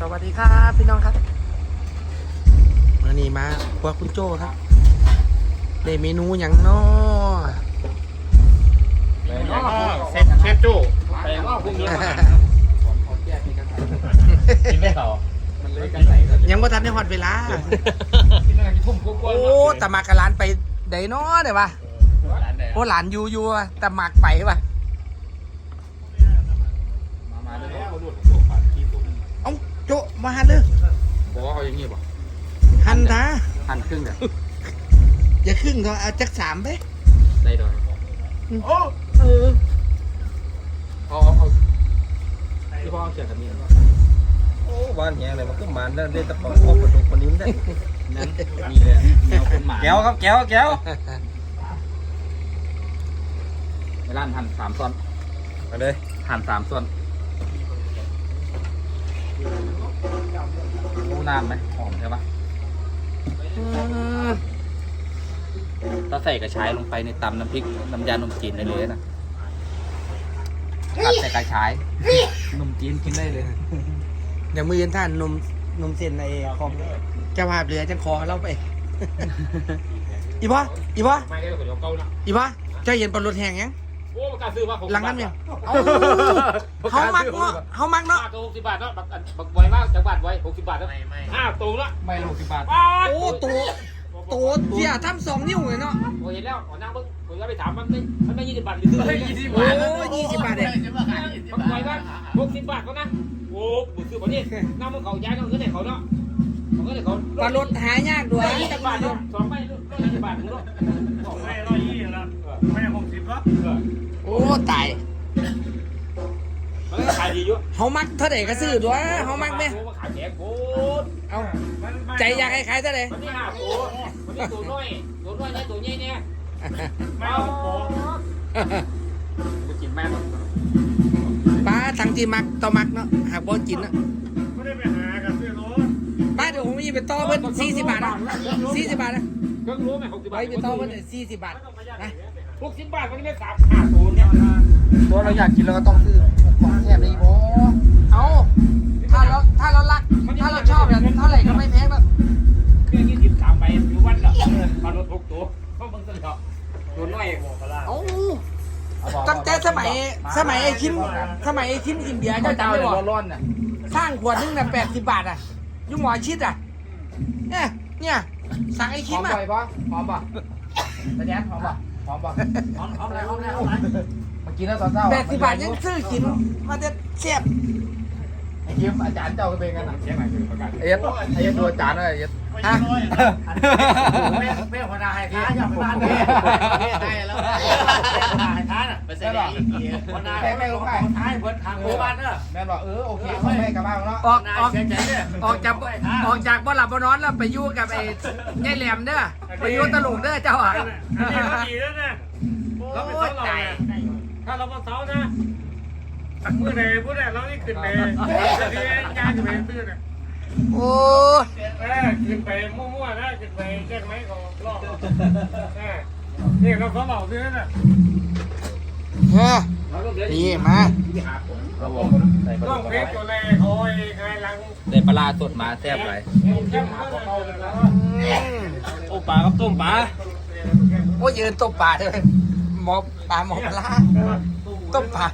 สวัสดีครับพี่น้องครับวันนี้มาครัวคุณโจ้ครับได้เมนูอย่างน้อเซฟเชฟจูไปว่าพรุ่งนี้กินได้เหรอมันเลยกันไหนยังบ่ทันได้ฮอดเวลากินอะไรกินทุ่มกล้วยโอ้แต่มากะร้านไปไดน้อเด้อวะโอ้หลานอยู่อยู่วะแต่หมากไปวะ มาหันเลยบอกว่าเขาอย่างงี้ป่ะหันนะหั่นครึ่งเดี๋ยวอย่าครึ่งเขาเอาจักสามไปได้ดอยโอ้เออเอาเอาเอาที่พ่อเอาเสียกับเมียโอ้บ้านแหงเลยมันก็มันได้ได้แตะปองพวกกระดูกมันนี้ได้นั้นมีเลยแนวเป็นหมาแก้วครับแก้วแก้วในร้านหั่นสามส่วนมาเลยหั่นสามส่วน รู้นานไหมหอมใช่ปะอืมถ้าใส่กระชายลงไปในตำน้ำพริกน้ำยานมจีนได้เลยนะตัดใส่กระชายนมจีนกินได้เลย เดี๋ยวมือเย็นท่านนมนมเส้นในคอมเจ้าภาพเหลือจังคอเราไป อีบ่อีบ่ไม่ได้ก๋วยเตี๋ยวเกาละอีบ่เจ้าเย็นปลารถแห้งยังโอ้มันกล้าซื้อมาหกหลังนั้นเนี่ยเอาเฮามักเนาะเฮามักเนาะห้าตัวหกสิบบาทเนาะบักอันบักไว้มากจังหวัดไว้หกสิบบาทแล้วห้าตัวละไม่หกสิบบาทป้าดโอ้ตัวตัวเสียทำสองนิ้วเลยเนาะโอ้เห็นแล้วขอนั่งเบิ้งผมก็ไปถามมันไม่มันไม่ยี่สิบบาทหรือซื้อยี่สิบโอ้ยี่สิบบาทเองบักไว้มากหกสิบบาทก็นะโอ้บุซื้อคนนี้น้ำมันเขาย้ายน้ำเงินให้เขาเนาะเขาเงินให้เขาปลารถหายากด้วยยี่สิบบาทเนาะสองใบยี่สิบบาทถึงเนาะไม่ร้อยยี่ แล้วไม่หกสิบแล้วโอ้ตายมันก็ขายดีอยู่เฮามักเท่าไหร่ก็ซื้อด้วยเฮามักไหมโอ้ขายแพงโคตรเอาใจอยากให้ขายเท่าไหร่มันนี่ห้าตัวมันนี่ตัวน้อยตัวน้อยเนี่ยตัวใหญ่เนี่ยไม่หกโป๊กูกินแม่หรอกป้าทั้งที่มักต่อมักเนาะหากบ่กินเนาะไม่ได้ไปหากันซื้อรถป้าเดี๋ยวผมมีไปต่อเพิ่น40บาทนะ40บาทนะเครื่องรู้ไหมหกสิบไปบาทไปต่อเพิ่น40บาทนะ หกสิบบาทมันไม่สามห้าตัวเนี่ยตัวเราอยากกินเราก็ต้องซื้อของแซ่บเลยบ่เอาถ้าเราถ้าเรารักถ้าเราชอบเนี่ยเท่าไหร่ก็ไม่แพงหรอกเครื่องยี่สิบสามใบอยู่วันละมารถหกตัวเพราะมึงสนิทตัวน้อยเอ้าตั้งแต่สมัยสมัยไอ้คิมสมัยไอ้คิมกินเบียร์เจ้าจำได้บ่ร้อนๆน่ะสร้างขวดนึงน่ะ80บาทอะอยุ่หมอชิดอะเนี่ยเนี่ยสั่งไอ้หคิอมมอะบ่อยปะหอมปะตะแยนหอมปะ หอมปะเอาเอาอะไรเอาอะไรเอาอะไรมากินแล้วตอนเช้าแปดสิบบาทยังซื้อกินมาจะเสียบ ไอ้ยิ้มอาจารย์เจ้าก็เป็นกันนะใช่ไหมคือประกาศไอ้ยัดไอ้ยัดดูอาจารย์หน่อยไอ้ยัดฮะแม่แม่หัวหน้าให้ค้าอย่าไปบ้านแม่ได้แล้วหัวหน้าให้ค้าน่ะไปเสด็จหัวหน้าให้ท้ายเพิ่นทางหมู่บ้านเด้อแม่บอกเออโอเคเขาไม่กลับบ้านแล้วออกออกเสียใจเนี่ยออกจากออกจากบ่หลับบ่นอนแล้วไปอยู่กับไอ้ยายแหลมเด้อไปอยู่ตะลุงเด้อเจ้าอะอันนี้ก็ดีแล้วนะเราเป็นเสาเราเนี่ยถ้าเราเป็นเสานะ มือไหนพูดไหนเรานี่ขึ้นไปที่งานจะไปซื้อเนี่ยโอ้เออขึ้นไปมั่วๆนะขึ้นไปแจ้งไหมก็รอบเออนี่เราเขาเหล่าซื้อน่ะเฮ้อนี่มาครับผมใส่ปต้ลาองเพชรตัวแรกโอ้ยไงหลังได้ปลาสดมาแซ่บไรเข้มข้นเลยนะอืมโอ้ปลาครับต้มปลาโอ้ยืนตบปลาเลยหมอปลาหมอปลาต้มปลา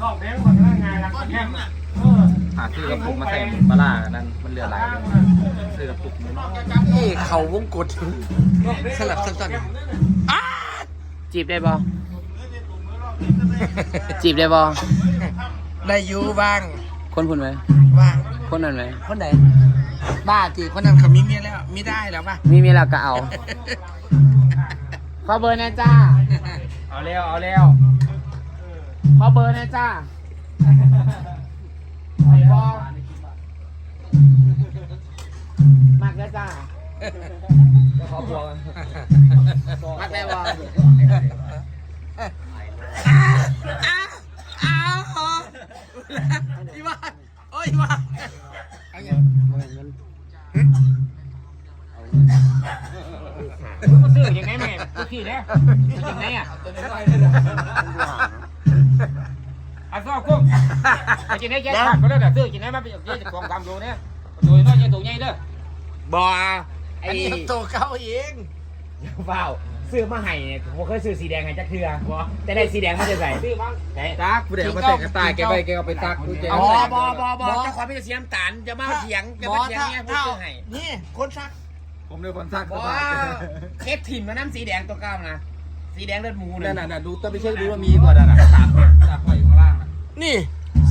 รอบเพชรมันไงหลังเข้มอะเออหาซื้อกระปุกมาใส่ปลานั่นมันเหลือหลายซื้อกระปุกน้อยนี่เขาวงกดสลับสั้นๆอ้าจีบได้บ่จีบได้บ่ได้อยู่บ้างคนคุณไหมบ้างคนนั้นไหมคนไหนบ้าจีคนนั้นเขามีเมียแล้วมีได้แล้วป่ะมีมีแล้วก็เอาขอเบอร์นะจ้าเอาเร็วเอาเร็ว ขอเบอร์นะจ้าบอมากแล้วจ้าขอบวมากแล้วบออ้าวอ้าวอ้าวอีบ้าโอ้ยอีบ้าเอาอย่างมาซื้อยังไงแม่ทุกที่เนี่ยยังไงอะ อะซ้อกุ้งไปกินให้แกขาดก็ได้แต่ซื้อกินให้มาไปเดี๋ยวจะกองทำดูเนี่ยดูน้อยจะตัวใหญ่เด้อบอไอ้อันนี้ตัวเก่าเองเปล่าซื้อมาให้เนี่ยผมเคยซื้อสีแดงให้จักเทือบอจะได้สีแดงมาจะใส่ซื้อมั้งใช่ตักผู้ใดเอามาแต่กระต่ายแกไปแกเอาไปตักผู้แกอ๋เอาอใส่บอบอบอเจ้าของพี่จะเสียน้ำตาลจะมาเถียงจะบอมาเถียงถ้าเนี่ยผมถ้าซื้อให้นี่คนซักผมเป็นคนตักบอเคสถิ่นมาน้ำสีแดงตัวเก้านะ สีแดงเลือดหมูนั่นั่นนน่ะดูต้องไปเช็คดูว่ามีก่อนน่ะตักตักไว้อยู่ข้างล่างน่ะนี่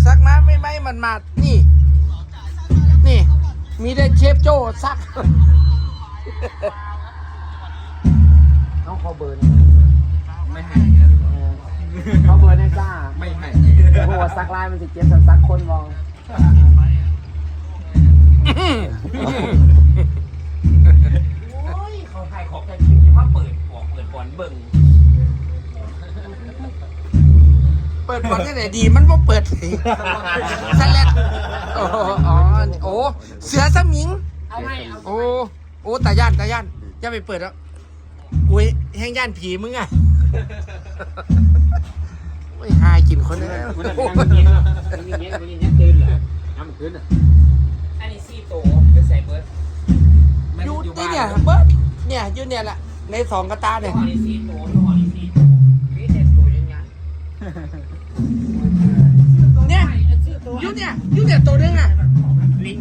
ซักมาไม่ไม่มันมาดนี่ นี่ มีได้เชฟโจ้ซักต้องขอเบอร์หนี่อยไม่ให้ขอเบอร์หนะจ้าไม่ให้เพราะว่าซักลายมันจะเจ็บสันซักคนมอง โอ้ยเขาถ่ายของใจจริงที่ว่าเปิดบอกเปิดบอลเบิ่ง ดบอลที่ไหนดีมันว่าเปิดสิสแลดโอ้อ๋อโอ้เสือสมิง เอาไหมเอาโอ้ โอ้ตาย่านตาย่านอย่าไปเปิดแล้วอุ้ยแห้งย่านผีมึงอะโอ้ยหายกินคนเลยคุณนั่งนั่งกินเนาะนั่งกินนั่งกินยังตื่นเหรอน้ำขึ้นอะอันนี้ซี่โตเป็นใส่เบิร์ดอยู่ที่เนี่ยเบิร์ดเนี่ยอยู่เนี่ยแหละในสองกระตาเนี่ยห่อนี้ซี่โตห่อนี้ซี่โต ยู่เนี่ยอยู่เนี่ยตัวนึงอะลิง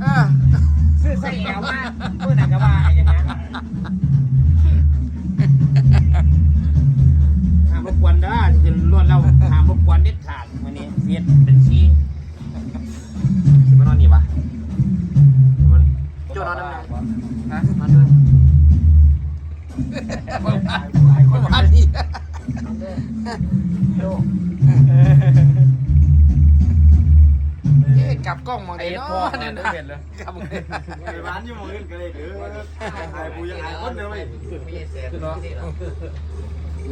เออซื้อใส่แอลมาเมื่อไหร่ก็ว่าอย่างนั้นห้ามรบกวนเด้อจะรวดเราห้ามรบกวนเด็ดขาดวันนี้เสียดเป็นชีสิมานอนนี่ปะโจนอนนั่นฮะนอนด้วยมาดีเอ๊ ลับกล้องมองไอ้ได้พ่อเนาะเนี่เนี่ยยได้นะเห็นเลย กลับมองได้ไอ้ร้านอยู่มองเล่นกันเลยเด้อไอ้ปูยังไงคนเดียวไปคือเนาะ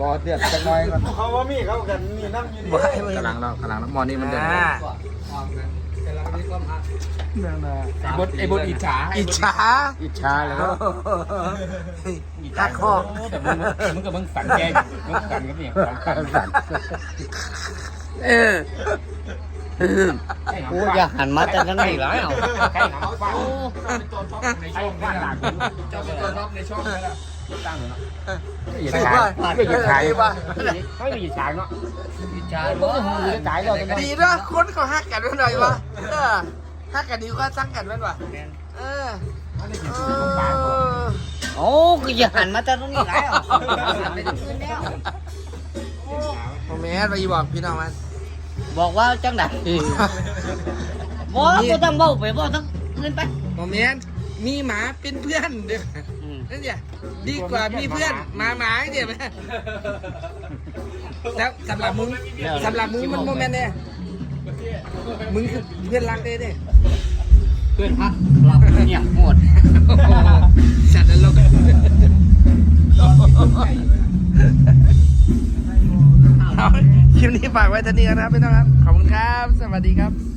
รอเดือดจังหน่อยก่อนเขาว่ามีเขากันนี่นั่งอยู่นี่กำลังแล้วกำลังแล้วมอนี่มันเดินอ่าไอ้บดไอ้บดอิจฉาอิจฉาอิจฉาเลยหักคอกแต่มึงมึงกับมึงสั่นแกมึงสั่นกับเนี่ยสั่นสั่นเออ กูจะหันมาแต่นั้นอีกแล้วใครหาฟังในช่องว่าหลังเจ้าเป็นตัวท็อปในช่องนี่แหละตั้งเนาะใช่ป่ะไม่หยุดขายป่ะไม่หยุดขายเนาะจ้าก็หูจะขายเราจะดีนะคนเขาหักกันไว้หน่อยวะเออหักกันดีก็สร้างกันไว้ว่ะเออเออโอ้กูจะหันมาแต่นั้นอีกแล้วหันไปทางอื่นแล้วผมแม่ไปบอกพี่น้องมัน บอกว่าจังไหนบอกกูต้องบอกไปบอกทั้งอื่นไปผมแม่มีหมาเป็นเพื่อนเด้ออืมนั่นเนี่ยดีกว่ามีเพื่อนหมาหมาเนี่ยไหมแล้วสำหรับมึงสำหรับมึงมันโมเมนต์เนี่ยมึงคือเพื่อนรักเด้เด้เพื่อนพักรับเนี่ยหมดสัตว์นรกเอา คลิปนี้ฝากไว้เท่านี้นะครับพี่น้องครับ ขอบคุณครับ สวัสดีครับ